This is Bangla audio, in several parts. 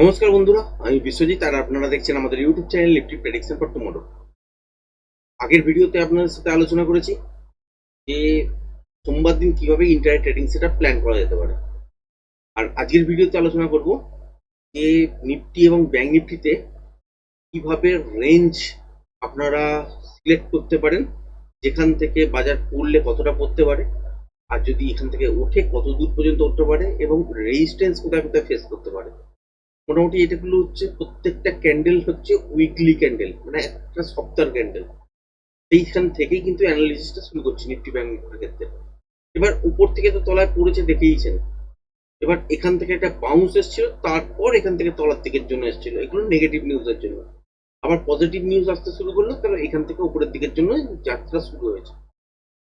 নমস্কার বন্ধুরা, আমি বিশ্বজিৎ আর আপনারা দেখছেন আমাদের YouTube channel Nifty prediction for tomorrow আগের ভিডিওতে আপনাদের সাথে আলোচনা করেছি যে সোমবার দিন কীভাবে ইন্টারনেট ট্রেডিং সেটা প্ল্যান করা যেতে পারে। আর আজকের ভিডিওতে আলোচনা করব যে নিফটি এবং ব্যাংক নিফটিতে কীভাবে রেঞ্জ আপনারা সিলেক্ট করতে পারেন, যেখান থেকে বাজার পড়লে কতটা পড়তে পারে, আর যদি এখান থেকে ওঠে কত দূর পর্যন্ত উঠতে পারে এবং রেজিস্ট্যান্স কোথায় কোথায় ফেস করতে পারে। মোটামুটি এটাগুলো হচ্ছে প্রত্যেকটা ক্যান্ডেল হচ্ছে উইকলি ক্যান্ডেল মানে একটা সপ্তাহের ক্যান্ডেল সেইখান থেকেই কিন্তু অ্যানালিসিসটা শুরু করছি নিফটি ব্যাংক নিফটির ক্ষেত্রে। এবার উপর থেকে তো তলায় পড়েছে দেখেইছেন। এবার এখান থেকে একটা বাউন্স এসেছিল, তারপর এখান থেকে তলার দিকের জন্য এসেছিল। এগুলো নেগেটিভ নিউজের জন্য। আবার পজিটিভ নিউজ আসতে শুরু করল তাহলে এখান থেকে উপরের দিকের জন্য যাত্রা শুরু হয়েছে।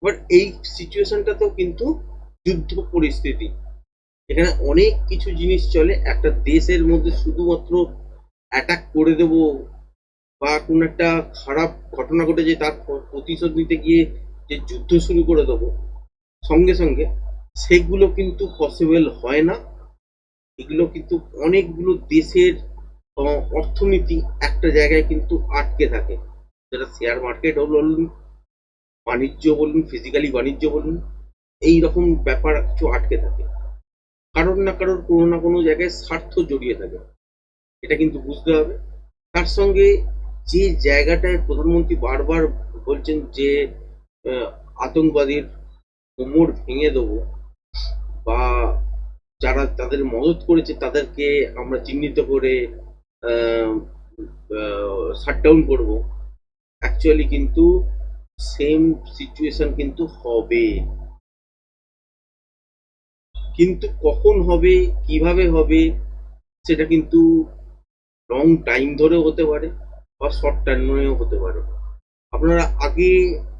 এবার এই সিচুয়েশনটাতেও কিন্তু যুদ্ধ পরিস্থিতি। এখানে অনেক কিছু জিনিস চলে। একটা দেশের মধ্যে শুধুমাত্র অ্যাটাক করে দেব বা কোন একটা খারাপ ঘটনা ঘটেছে তার প্রতিশোধ নিতে গিয়ে যে যুদ্ধ শুরু করে দেবো, সঙ্গে সঙ্গে সেগুলো কিন্তু পসিবল হয় না। এগুলো কিন্তু অনেকগুলো দেশের অর্থনীতি একটা জায়গায় কিন্তু আটকে থাকে। যেটা শেয়ার মার্কেট বলুন, বাণিজ্য বলুন ফিজিক্যালি বাণিজ্য বলুন এই রকম ব্যাপার কিছু আটকে থাকে। কারোর না কারোর কোনো না কোনো জায়গায় স্বার্থ জড়িয়ে থাকে। এটা কিন্তু বুঝতে হবে। তার সঙ্গে যে জায়গাটায় প্রধানমন্ত্রী বারবার বলছেন যে আতঙ্কবাদীর কোমর ভেঙে দেবো বা যারা তাদের মদত করেছে তাদেরকে আমরা চিহ্নিত করে শাটডাউন করব। অ্যাকচুয়ালি কিন্তু সেম সিচুয়েশন কিন্তু হবে। কিন্তু কখন হবে, কীভাবে হবে, সেটা কিন্তু লং টাইম ধরেও হতে পারে বা শর্ট টাইমেও হতে পারে। আপনারা আগে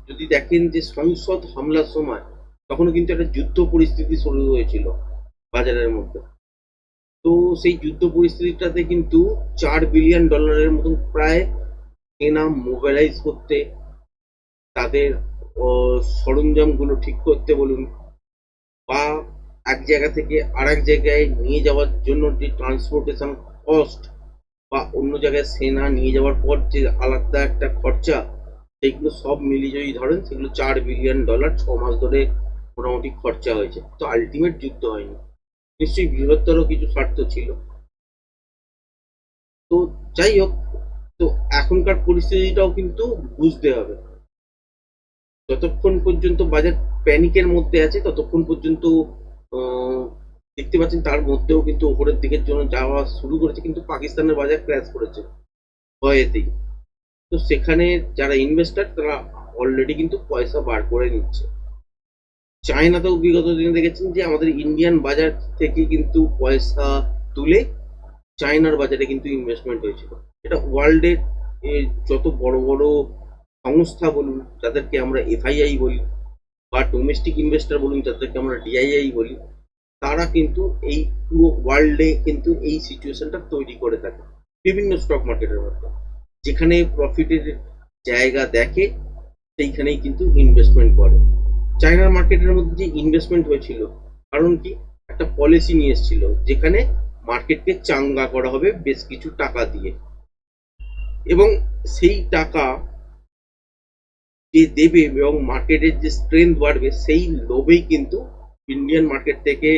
যদি দেখেন যে সংসদ হামলার সময়, তখনও কিন্তু একটা যুদ্ধ পরিস্থিতি শুরু হয়েছিল বাজারের মধ্যে। তো সেই যুদ্ধ পরিস্থিতিটাতে কিন্তু চার বিলিয়ন ডলারের মতন প্রায় কেনা মোবিলাইজ করতে, তাদের সরঞ্জামগুলো ঠিক করতে বলুন, বা এক জায়গা থেকে আর এক জায়গায় নিয়ে যাওয়ার জন্য যে ট্রান্সপোর্টেশন কস্ট বা অন্য জায়গায় সেনা নিয়ে যাওয়ার পর যে আলাদা একটা খরচা সেইগুলো সব মিলিয়ে যদি ধরেন, সেগুলো চার বিলিয়ন ডলার ছ মাস ধরে মোটামুটি খরচা হয়েছে। তো আলটিমেট যুদ্ধ হয়নি। নিশ্চয়ই বৃহত্তর কিছু স্বার্থ ছিল। তো যাই হোক, তো এখনকার পরিস্থিতিটাও কিন্তু বুঝতে হবে। যতক্ষণ পর্যন্ত বাজার প্যানিকের মধ্যে আছে, ততক্ষণ পর্যন্ত দেখতে পাচ্ছেন তার মধ্যেও কিন্তু ওপরের দিকের জন্য যাওয়া শুরু করেছে, কিন্তু পাকিস্তানের বাজার ক্র্যাশ করেছে ভয়েতেই তো সেখানে যারা ইনভেস্টার তারা অলরেডি কিন্তু পয়সা বার করে নিচ্ছে। চায়নাতেও বিগত দিনে দেখেছেন যে আমাদের ইন্ডিয়ান বাজার থেকে কিন্তু পয়সা তুলে চায়নার বাজারে কিন্তু ইনভেস্টমেন্ট হয়েছিল। এটা ওয়ার্ল্ডের যত বড় বড় সংস্থা বলুন, যাদেরকে আমরা এফআইআই বলি বা ডোমেস্টিক ইনভেস্টর বলুন, যাদেরকে আমরা ডিআইআই বলি, তারা কিন্তু এই পুরো ওয়ার্ল্ডে কিন্তু এই সিচুয়েশনটা তৈরি করে থাকে বিভিন্ন স্টক মার্কেটের মধ্যে। যেখানে প্রফিটের জায়গা দেখে, সেইখানেই কিন্তু ইনভেস্টমেন্ট করে। চায়নার মার্কেটের মধ্যে যে ইনভেস্টমেন্ট হয়েছিল, কারণ কি? একটা পলিসি নিয়ে এসেছিল, যেখানে মার্কেটকে চাঙ্গা করা হবে বেশ কিছু টাকা দিয়ে। এবং সেই টাকা যে দেবে এবং মার্কেটের যে স্ট্রেংথ বাড়বে, সেই লোভেই কিন্তু ইন্ডিয়ান মার্কেট থেকে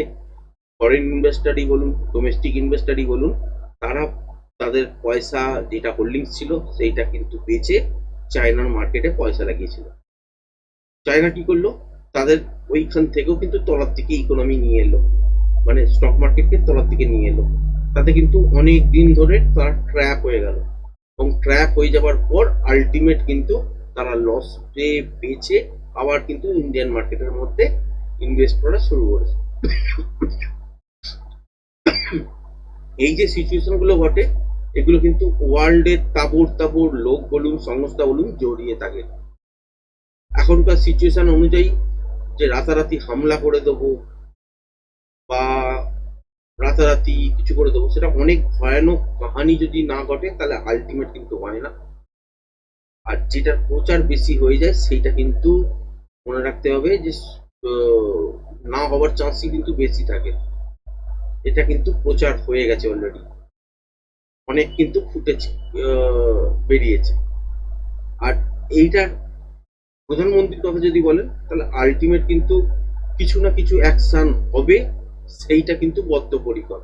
ফরেন ইনভেস্টারই বলুন ডোমেস্টিক ইনভেস্টারই বলুন, তারা তাদের পয়সা যেটা হোল্ডিংস ছিল, সেইটা কিন্তু বেচে চায়নার মার্কেটে পয়সা লাগিয়েছিল। চায়না কি করল? তাদের ওইখান থেকেও কিন্তু তলার দিকে ইকোনমি নিয়ে এলো। মানে স্টক মার্কেটকে তলার দিকে নিয়ে এলো। তাতে কিন্তু অনেক দিন ধরে তারা ট্র্যাপ হয়ে গেল। এবং ট্র্যাপ হয়ে যাওয়ার পর আলটিমেট কিন্তু তারা লস বেচে আবার কিন্তু ইন্ডিয়ান মার্কেটের মধ্যে ইনভেস্ট করা শুরু করেছে। এই যে সিচুয়েশনগুলো ঘটে, এগুলো কিন্তু ওয়ার্ল্ডের তাবড় তাবড় লোক বলুন, সংস্থা বলুন জড়িয়ে থাকে। এখনকার সিচুয়েশন অনুযায়ী যে রাতারাতি হামলা করে দেবো বা রাতারাতি কিছু করে দেবো, সেটা অনেক ভয়ানক কাহানি যদি না ঘটে, তাহলে আলটিমেট কিন্তু হয় না। আর যেটা প্রচার বেশি হয়ে যায় সেইটা কিন্তু মনে রাখতে হবে যে না হওয়ার চান্সই কিন্তু বেশি থাকে। এটা কিন্তু প্রচার হয়ে গেছে অলরেডি অনেক কিন্তু আহ, বেরিয়েছে। আর এইটার প্রধানমন্ত্রীর কথা যদি বলেন তাহলে আলটিমেট কিন্তু কিছু না কিছু অ্যাকশন হবে সেইটা কিন্তু বদ্ধপরিকর।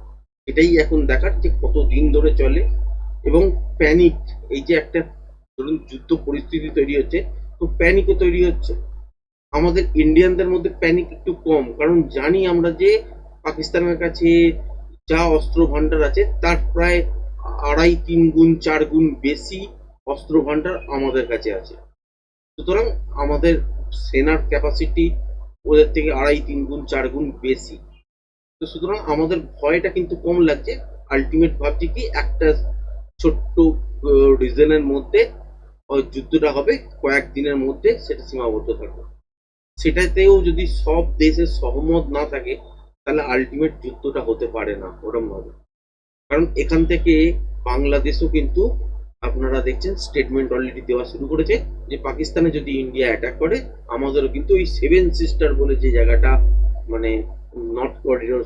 এটাই এখন দেখার যে কত দিন ধরে চলে এবং প্যানিক এই যে একটা ধরুন যুদ্ধ পরিস্থিতি তৈরি হচ্ছে, তো প্যানিকও তৈরি হচ্ছে। আমাদের ইন্ডিয়ানদের মধ্যে প্যানিক একটু কম, কারণ জানি আমরা যে পাকিস্তানের কাছে যা অস্ত্র ভান্ডার আছে, তার প্রায় আড়াই তিন গুণ, চার গুণ বেশি অস্ত্র ভান্ডার আমাদের কাছে আছে। সুতরাং আমাদের সেনার ক্যাপাসিটি ওদের থেকে আড়াই তিন গুণ, চার গুণ বেশি। তো সুতরাং আমাদের ভয়টা কিন্তু কম লাগছে। আলটিমেট ভাবছি কি একটা ছোট্ট রিজনের মধ্যে আহ, যুদ্ধটা হবে কয়েকদিনের মধ্যে সেটা সীমাবদ্ধ থাকবে। সেটাতেও যদি সব দেশের সহমত না থাকে তাহলে আলটিমেট যুদ্ধটা হতে পারে না ওরম ভাবে কারণ এখান থেকে বাংলাদেশও কিন্তু আপনারা দেখছেন স্টেটমেন্ট অলরেডি দেওয়া শুরু করেছে যে পাকিস্তানে যদি ইন্ডিয়া অ্যাটাক করে আমাদেরও কিন্তু ওই সেভেন সিস্টার বলে যে জায়গাটা মানে নর্থ করিডোর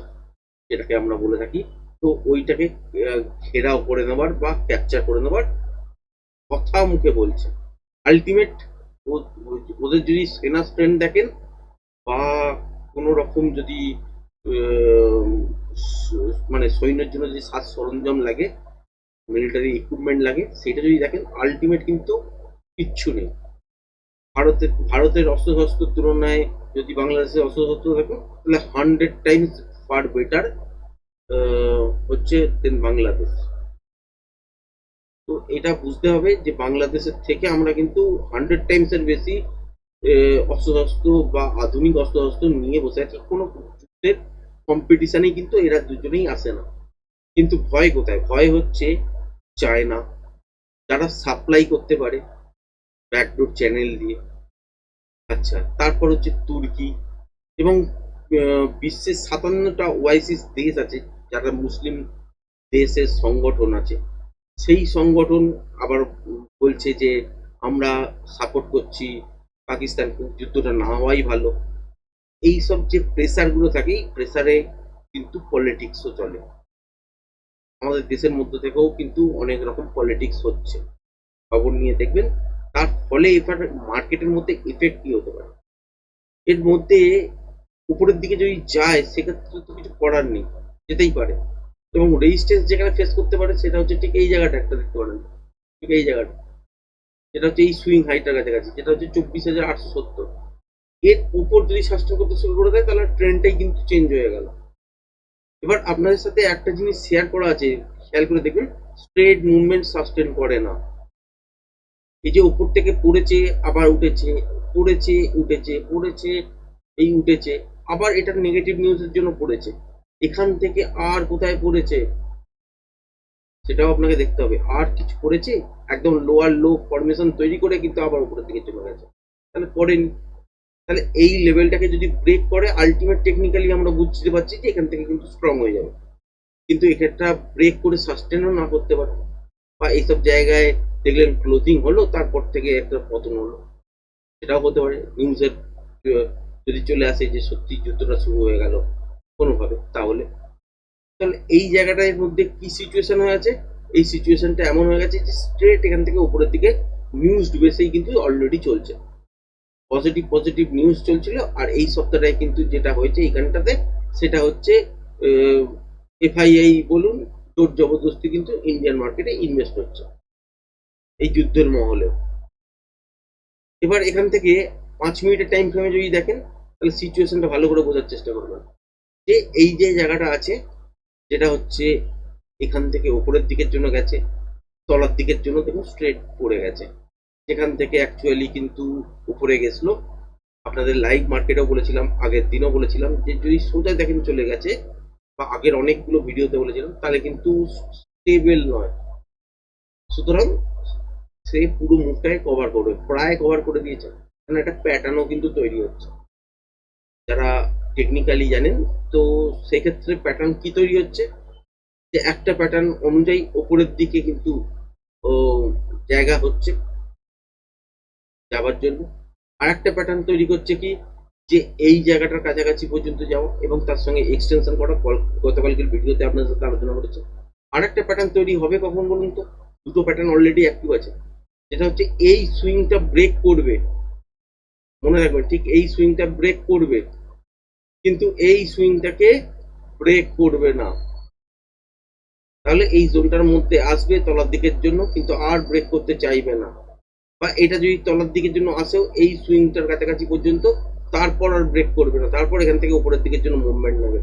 যেটাকে আমরা বলে থাকি তো ওইটাকে ঘেরাও করে নেবার বা ক্যাপচার করে নেবার কথা মুখে বলছে আলটিমেট ওদের যদি সেনা স্ট্রেন্থ দেখেন বা কোনো রকম যদি মানে সৈন্যের জন্য যদি সাজ সরঞ্জাম লাগে মিলিটারি ইকুইপমেন্ট লাগে, সেটা যদি দেখেন আলটিমেট কিন্তু কিচ্ছু নেই। ভারতের ভারতের অস্ত্রশস্ত্রের তুলনায় যদি বাংলাদেশের অস্ত্রশস্ত্র থাকে, তাহলে হান্ড্রেড টাইমস ফার বেটার হচ্ছে দেন বাংলাদেশ। তো এটা বুঝতে হবে যে বাংলাদেশের থেকে আমরা কিন্তু হান্ড্রেড টাইমস এর বেশি অস্ত্রশস্ত্র বা আধুনিক অস্ত্রশস্ত্র নিয়ে বসে আছি। কোনো যুদ্ধের কম্পিটিশনেই কিন্তু এরা দুজনেই আসে না। কিন্তু ভয় কোথায়? ভয় হচ্ছে চায়না। যারা সাপ্লাই করতে পারে ব্যাকডোর চ্যানেল দিয়ে। আচ্ছা তারপর হচ্ছে তুর্কি এবং বিশ্বের সাতান্নটা ওয়াইসিস দেশ আছে যারা মুসলিম দেশের সংগঠন আছে। সেই সংগঠন আবার বলছে যে, আমরা সাপোর্ট করছি পাকিস্তান যুদ্ধটা না হওয়াই ভালো। এই সব যে প্রেসারগুলো থাকে, এই প্রেসারে কিন্তু পলিটিক্সও চলে। আমাদের দেশের মধ্যে থেকেও কিন্তু অনেক রকম পলিটিক্স হচ্ছে। খবর নিয়ে দেখবেন, তার ফলে এবার মার্কেটের মধ্যে এফেক্ট কি হতে পারে? এর মধ্যে উপরের দিকে যদি যায়, সেক্ষেত্রে তো কিছু করার নেই, যেতেই পারে। এবং রেজিস্ট্যান্স যেখানে ফেস করতে পারে সেটা হচ্ছে ঠিক এই জায়গাটা একটা দেখতে পারেন। ঠিক এই জায়গাটা। যেটা হচ্ছে এই সুইং হাইটার কাছাকাছি, যেটা হচ্ছে চব্বিশ হাজার আটশো সত্তর। এর উপর যদি সাস্টেন করতে শুরু করে দেয়, তাহলে ট্রেনটাই কিন্তু চেঞ্জ হয়ে গেল। এবার আপনাদের সাথে একটা জিনিস শেয়ার করা আছে, খেয়াল করে দেখবেন স্ট্রেট মুভমেন্ট সাস্টেন করে না। এই যে উপর থেকে পড়েছে, আবার উঠেছে, পড়েছে উঠেছে, পড়েছে, এই উঠেছে, আবার এটা নেগেটিভ নিউজের জন্য পড়েছে। এখান থেকে আর কোথায় পড়েছে? সেটাও আপনাকে দেখতে হবে। আর কিছু পড়েছে? একদম লোয়ার লো ফরমেশন তৈরি করে কিন্তু আবার উপরের দিকে চলে গেছে। তাহলে পড়েনি। তাহলে এই লেভেলটাকে যদি ব্রেক করে আলটিমেট টেকনিক্যালি আমরা বুঝতে পারছি যে এখান থেকে কিন্তু স্ট্রং হয়ে যাবে। কিন্তু এক্ষেত্রে ব্রেক করে সাস্টেনও না করতে পারে। বা এইসব জায়গায় দেখলেন ক্লোজিং হলো, তারপর থেকে একটা পতন হলো। সেটাও হতে পারে। নিউজের যদি চলে আসে যে সত্যি যুদ্ধটা শুরু হয়ে গেল। কোনোভাবে, তাহলে? তাহলে এই জায়গাটার মধ্যে কি সিচুয়েশন হয়ে আছে? এই সিচুয়েশনটা এমন হয়ে গেছে যে স্ট্রেট এখান থেকে উপরের দিকে নিউজ বেসেই কিন্তু অলরেডি চলছে। পজিটিভ পজিটিভ নিউজ চলছিল আর এই সপ্তাহটায় কিন্তু যেটা হয়েছে এইখানটাতে সেটা হচ্ছে এফআইআই বলুন, জোর জবরদস্তি কিন্তু ইন্ডিয়ান মার্কেটে ইনভেস্ট হচ্ছে। এই যুদ্ধের মহলেও। এবার এখান থেকে পাঁচ মিনিটের টাইম ফ্রেমে যদি দেখেন, তাহলে সিচুয়েশনটা ভালো করে বোঝার চেষ্টা করবেন। যে এই যে জায়গাটা আছে, যেটা হচ্ছে এখান থেকে ওপরের দিকের জন্য গেছে, তলার দিকের জন্য দেখুন স্ট্রেট পড়ে গেছে। সেখান থেকে অ্যাকচুয়ালি কিন্তু উপরে গেছিল। আপনাদের লাইভ মার্কেটেও বলেছিলাম, আগের দিনও বলেছিলাম যে যদি সোজা দেখেন চলে গেছে, বা আগের অনেকগুলো ভিডিওতে বলেছিলাম, তাহলে কিন্তু স্টেবল নয়। সুতরাং সে পুরো মুখটাই কভার করবে প্রায় কভার করে দিয়েছে। কারণ একটা প্যাটার্নও কিন্তু তৈরি হচ্ছে। যারা টেকনিক্যালি জানেন, তো সেক্ষেত্রে প্যাটার্ন কি তৈরি হচ্ছে? যে একটা প্যাটার্ন অনুযায়ী ওপরের দিকে কিন্তু জায়গা হচ্ছে যাওয়ার জন্য। আর একটা প্যাটার্ন তৈরি করছে কি? যে এই জায়গাটার কাছাকাছি পর্যন্ত যাওয়া এবং তার সঙ্গে এক্সটেনশন করা। কল- গতকালকের ভিডিওতে আপনার সাথে আলোচনা করেছে। আর একটা প্যাটার্ন তৈরি হবে কখন বলুন তো? দুটো প্যাটার্ন অলরেডি অ্যাক্টিভ আছে। যেটা হচ্ছে এই সুইংটা ব্রেক করবে। মনে রাখবেন, ঠিক এই সুইংটা ব্রেক করবে। কিন্তু এই সুইংটাকে ব্রেক করবে না। তাহলে এই জোনটার মধ্যে আসবে তলার দিকের জন্য, কিন্তু আর ব্রেক করতে চাইবে না। বা এটা যদি তলার দিকের জন্য আসেও, এই সুইংটার কাছাকাছি পর্যন্ত তারপর আর ব্রেক করবে না। তারপর এখান থেকে উপরের দিকের জন্য মুভমেন্ট নেবে।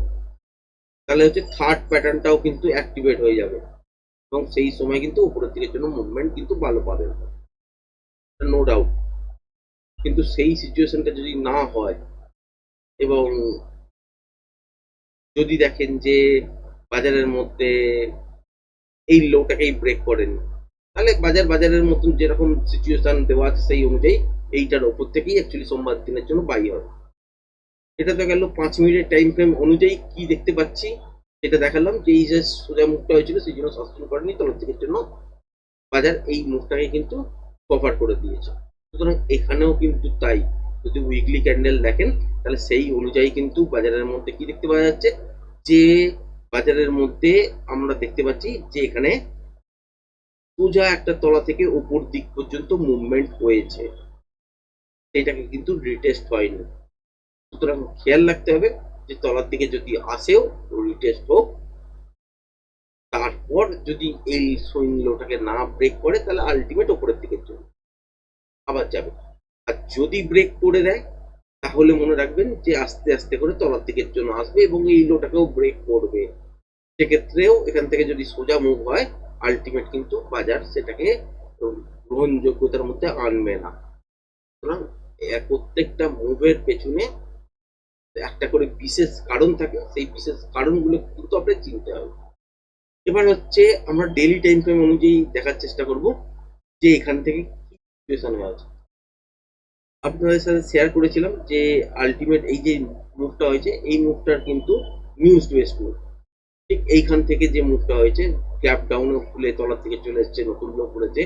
তাহলে হচ্ছে থার্ড প্যাটার্নটাও কিন্তু অ্যাক্টিভেট হয়ে যাবে। এবং সেই সময় কিন্তু উপরের দিকের জন্য মুভমেন্ট কিন্তু ভালো পাবে নো। ডাউট কিন্তু সেই সিচুয়েশনটা যদি না হয় এবং যদি দেখেন যে বাজারের মধ্যে এই লোটাকেই ব্রেক করেন, তাহলে বাজার, বাজারের মতন যেরকম সিচুয়েশন দেওয়া আছে সেই অনুযায়ী এইটার ওপর থেকেই অ্যাকচুয়ালি সোমবার দিনের জন্য বাই হবে এটা তো গেল পাঁচ মিনিটের টাইম ফ্রেম অনুযায়ী কি দেখতে পাচ্ছি, সেটা দেখালাম যে এই যে সোজা মুখটা হয়েছিল সেই জন্য সাস্টেন করেনি তলার দিকের জন্য বাজার এই মুখটাকে কিন্তু কভার করে দিয়েছে। সুতরাং এখানেও কিন্তু তাই। যদি উইকলি ক্যান্ডেল দেখেন, তাহলে সেই অনুযায়ী কিন্তু বাজারের মধ্যে কি দেখতে পাওয়া যাচ্ছে? যে বাজারের মধ্যে আমরা দেখতে পাচ্ছি যে এখানে সোজা একটা তলা থেকে উপর দিক পর্যন্ত মুভমেন্ট হয়েছে। সেটাকে কিন্তু রিটেস্ট হয়নি। সুতরাং খেয়াল রাখতে হবে যে তলার দিকে যদি আসেও রিটেস্ট হোক। তারপর যদি এই সুইং লোটাকে না ব্রেক করে, তাহলে আলটিমেট ওপরের দিকে জন্য আবার যাবে। আর যদি ব্রেক করে দেয়, তাহলে মনে রাখবেন যে আস্তে আস্তে করে তলার দিকের জন্য আসবে এবং এই লোটাকেও ব্রেক করবে। সেক্ষেত্রেও এখান থেকে যদি সোজা মুভ হয় আলটিমেট কিন্তু বাজার সেটাকে গ্রহণযোগ্যতার মধ্যে আনবে না। সুতরাং প্রত্যেকটা মুভের পেছনে একটা করে বিশেষ কারণ থাকে, সেই বিশেষ কারণগুলো কিন্তু আপনার চিনতে হবে। এবার হচ্ছে আমরা ডেলি টাইম ফ্রেম অনুযায়ী দেখার চেষ্টা করব যে এখান থেকে কি সিচুয়েশন আছে। আপনাদের সাথে শেয়ার করেছিলাম যে আলটিমেট এই যে মুভটা হয়েছে, এই মুভটার কিন্তু নিউজ বেসড মুভ ঠিক এইখান থেকে যে মুভটা হয়েছে গ্যাপ ডাউনে খুলে তলার থেকে চলে এসছে, নতুন লোক করেছে,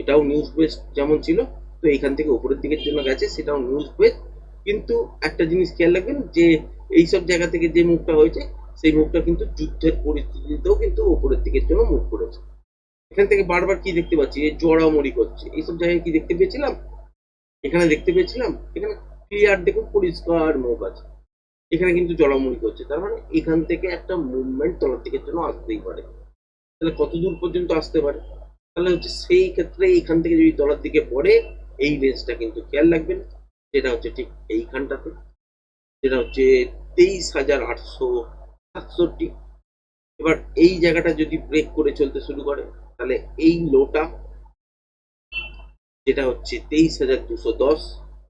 এটাও নিউজ বেসড যেমন ছিল, তো এইখান থেকে উপরের দিকের জন্য গেছে, সেটাও নিউজ বেসড কিন্তু একটা জিনিস খেয়াল রাখবেন যে এইসব জায়গা থেকে যে মুভটা হয়েছে, সেই মুভটা কিন্তু যুদ্ধের পরিস্থিতিতেও কিন্তু উপরের দিকের জন্য মুভ করেছে। এখান থেকে বারবার কি দেখতে পাচ্ছি? জড়ামড়ি করছে। এইসব জায়গায় কি দেখতে পেয়েছিলাম? এখানে দেখতে পেয়েছিলাম, এখানে ক্লিয়ার দেখুন পরিষ্কার মুভ আছে। এখানে কিন্তু জড়ামড়ি করছে তার মানে এখান থেকে একটা মুভমেন্ট তলার দিকের জন্য আসতেই পারে। তাহলে কত দূর পর্যন্ত আসতে পারে? তাহলে হচ্ছে সেই ক্ষেত্রে এখান থেকে যদি তলার দিকে পড়ে, এই রেঞ্জটা কিন্তু খেয়াল রাখবেন, যেটা হচ্ছে ঠিক এইখানটাতে। যেটা হচ্ছে তেইশ হাজার আটশো সাতষট্টি। এবার এই জায়গাটা যদি ব্রেক করে চলতে শুরু করে, তাহলে এই লোটা যেটা হচ্ছে তেইশ হাজার দুশো দশ।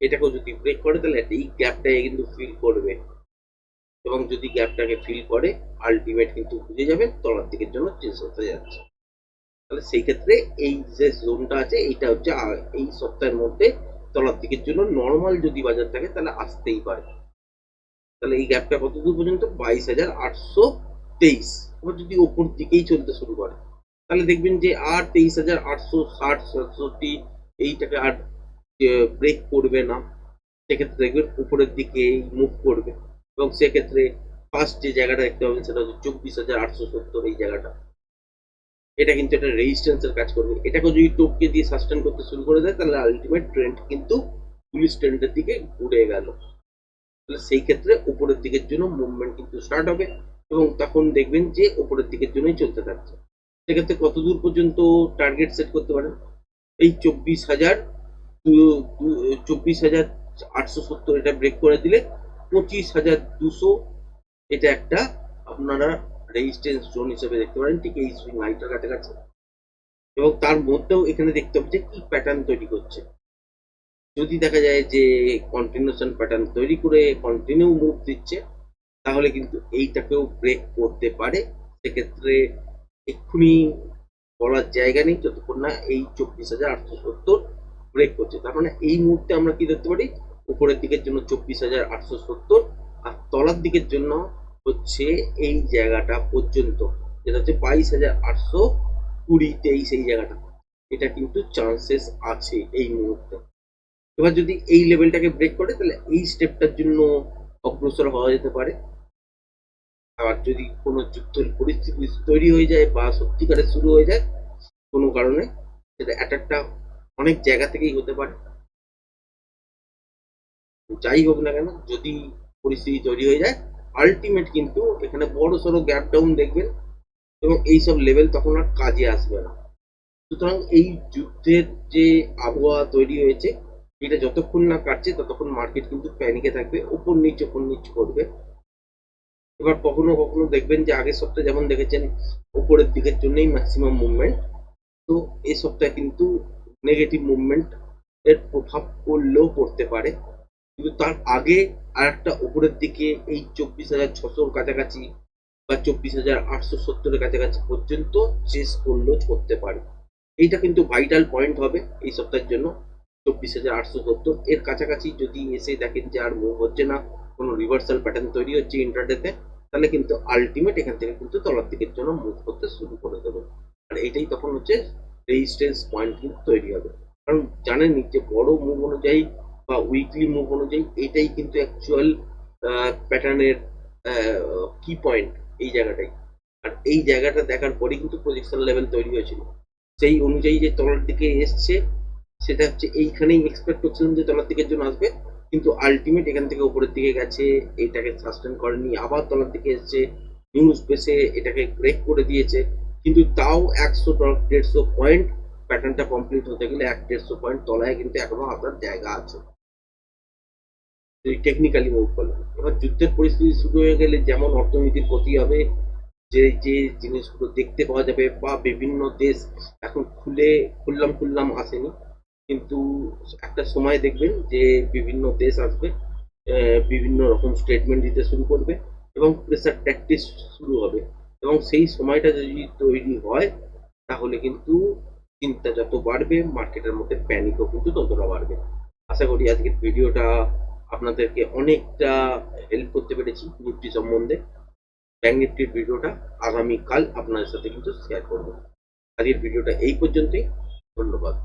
এটাকেও যদি ব্রেক করে, তাহলে এই গ্যাপটাকে কিন্তু ফিল করবে। এবং যদি গ্যাপটাকে ফিল করে আলটিমেট কিন্তু বুঝে যাবে, তলার দিকের জন্য চেঞ্জ হতে যাচ্ছে। তাহলে সেই ক্ষেত্রে এই যে জোনটা আছে, এইটা হচ্ছে এই সপ্তাহের মধ্যে তলার দিকের জন্য নর্মাল যদি বাজার থাকে, তাহলে আসতেই পারে। তাহলে এই গ্যাপটা কত দূর পর্যন্ত? বাইশ হাজার আটশো তেইশ। এবার যদি ওপর দিকেই চলতে শুরু করে, তাহলে দেখবেন যে আর তেইশ হাজার আটশো ষাট, সাতষট্টি এইটাকে আর ব্রেক করবে না, সেক্ষেত্রে দেখবেন উপরের দিকে মুভ করবে। এবং সেক্ষেত্রে ফার্স্ট যে জায়গাটা দেখতে পাবেন সেটা হচ্ছে চব্বিশ হাজার আটশো সত্তর এই জায়গাটা। এটা কিন্তু একটা রেজিস্ট্যান্সের কাজ করবে। এটাকে যদি টোপকে দিয়ে সাস্টেন করতে শুরু করে দেয়, তাহলে আলটিমেট ট্রেন্ড কিন্তু পুলিশ ট্রেন্ডের দিকে ঘুরে গেল। তাহলে সেই ক্ষেত্রে উপরের দিকের জন্য মুভমেন্ট কিন্তু স্টার্ট হবে এবং তখন দেখবেন যে উপরের দিকের জন্যই চলতে থাকছে। সেক্ষেত্রে কত দূর পর্যন্ত টার্গেট সেট করতে পারেন? এই চব্বিশ হাজার চব্বিশ হাজার আটশো সত্তর এটা ব্রেক করে দিলে পঁচিশ হাজার দুশো এটা একটা আপনারা রেজিস্ট্যান্স জোন হিসেবে দেখতে পারেন, ঠিক এই সুইং হাইটার কাছাকাছি। এবং তার মধ্যেও এখানে দেখতে হবে যে কি প্যাটার্ন তৈরি করছে। যদি দেখা যায় যে কন্টিনিউশন প্যাটার্ন তৈরি করে কন্টিনিউ মুভ দিচ্ছে, তাহলে কিন্তু এইটাকেও ব্রেক করতে পারে। সেক্ষেত্রে এক্ষুনি বলার জায়গা নেই, যতক্ষণ না এই চব্বিশ হাজার আটশো সত্তর ব্রেক করছে। তার মানে এই মুহূর্তে আমরা কি দেখতে পারি? উপরের দিকের জন্য চব্বিশ হাজার আটশো সত্তর আর তলার দিকের জন্য হচ্ছে এই জায়গাটা পর্যন্ত। যেটা হচ্ছে বাইশ হাজার আটশো কুড়ি তেইশ এই জায়গাটা। এটা কিন্তু চান্সেস আছে এই মুহূর্তে। এবার যদি এই লেভেলটাকে ব্রেক করে, তাহলে এই স্টেপটার জন্য অগ্রসর হওয়া যেতে পারে। আবার যদি কোনো যুদ্ধের পরিস্থিতি তৈরি হয়ে যায় বা সত্যিকারে শুরু হয়ে যায় কোনো কারণে সেটা অ্যাটাকটা অনেক জায়গা থেকেই হতে পারে। যাই হোক না কেন, যদি পরিস্থিতি তৈরি হয়ে যায় আলটিমেট কিন্তু এখানে বড় সড়ো গ্যাপ ডাউন দেখবেন এবং এইসব লেভেল তখন আর কাজে আসবে না। সুতরাং এই যুদ্ধের যে আবহাওয়া তৈরি হয়েছে, এটা যতক্ষণ না কাটছে, ততক্ষণ মার্কেট কিন্তু প্যানিকে থাকবে ওপর নিচ ওপর নিচ করবে। এবার কখনো কখনো দেখবেন যে আগের সপ্তাহে যেমন দেখেছেন, উপরের দিকের জন্যই ম্যাক্সিমাম মুভমেন্ট তো এই সপ্তাহে কিন্তু নেগেটিভ মুভমেন্ট এর প্রভাব পড়লেও পড়তে পারে। কিন্তু তার আগে আর একটা উপরের দিকে এই চব্বিশ হাজার ছশোর কাছাকাছি বা চব্বিশ হাজার আটশো সত্তরের কাছাকাছি পর্যন্ত চেস করলেও করতে পারে। এইটা কিন্তু ভাইটাল পয়েন্ট হবে এই সপ্তাহের জন্য। চব্বিশ হাজার আটশো সত্তর এর কাছাকাছি যদি এসে দেখেন যে আর মুভ হচ্ছে না, কোনো রিভার্সাল প্যাটার্ন তৈরি হচ্ছে ইন্টারডেতে তাহলে কিন্তু আলটিমেট এখান থেকে কিন্তু তলার দিকের জন্য মুভ করতে শুরু করে দেবে। আর এটাই তখন হচ্ছে রেজিস্ট্যান্স পয়েন্ট কিন্তু তৈরি হবে। কারণ জানেনই যে বড় মুভ অনুযায়ী বা উইকলি মুভ অনুযায়ী এটাই কিন্তু অ্যাকচুয়াল প্যাটার্নের কি পয়েন্ট এই জায়গাটাই। আর এই জায়গাটা দেখার পরেই কিন্তু প্রজেকশন লেভেল তৈরি হয়েছিল। সেই অনুযায়ী যে তলার দিকে এসছে, সেটা হচ্ছে এইখানেই এক্সপেক্ট করছিলাম যে তলার দিকের জন্য আসবে। কিন্তু আলটিমেট এখান থেকে উপরের দিকে গেছে, এটাকে সাস্টেন করেনি, আবার তলার দিকে এসছে নিউজ বেসে এটাকে ব্রেক করে দিয়েছে। কিন্তু তাও একশো দেড়শো পয়েন্ট প্যাটার্নটা কমপ্লিট হতে গেলে এক দেড়শো পয়েন্ট তলায় কিন্তু এখনও আপনার জায়গা আছে। টেকনিক্যালি মুভ করলেন। এবার যুদ্ধের পরিস্থিতি শুরু হয়ে গেলে যেমন অর্থনীতির ক্ষতি হবে, যে যে জিনিসগুলো দেখতে পাওয়া যাবে বা বিভিন্ন দেশ এখন খুলে, খুললাম খুললাম আসেনি। কিন্তু একটা সময় দেখবেন যে বিভিন্ন দেশ আসবে বিভিন্ন রকম স্টেটমেন্ট দিতে শুরু করবে এবং প্রেসার প্র্যাকটিস শুরু হবে। এবং সেই সময়টা যদি তৈরি হয়, তাহলে কিন্তু চিন্তা যত বাড়বে, মার্কেটের মধ্যে প্যানিকও কিন্তু ততটা বাড়বে। আশা করি আজকের ভিডিওটা আপনাদেরকে অনেকটা হেল্প করতে পেরেছি নিফটি সম্বন্ধে। ব্যাঙ্ক নিফটির ভিডিওটা আগামীকাল আপনাদের সাথে কিন্তু শেয়ার করব। আজকের ভিডিওটা এই পর্যন্তই। ধন্যবাদ।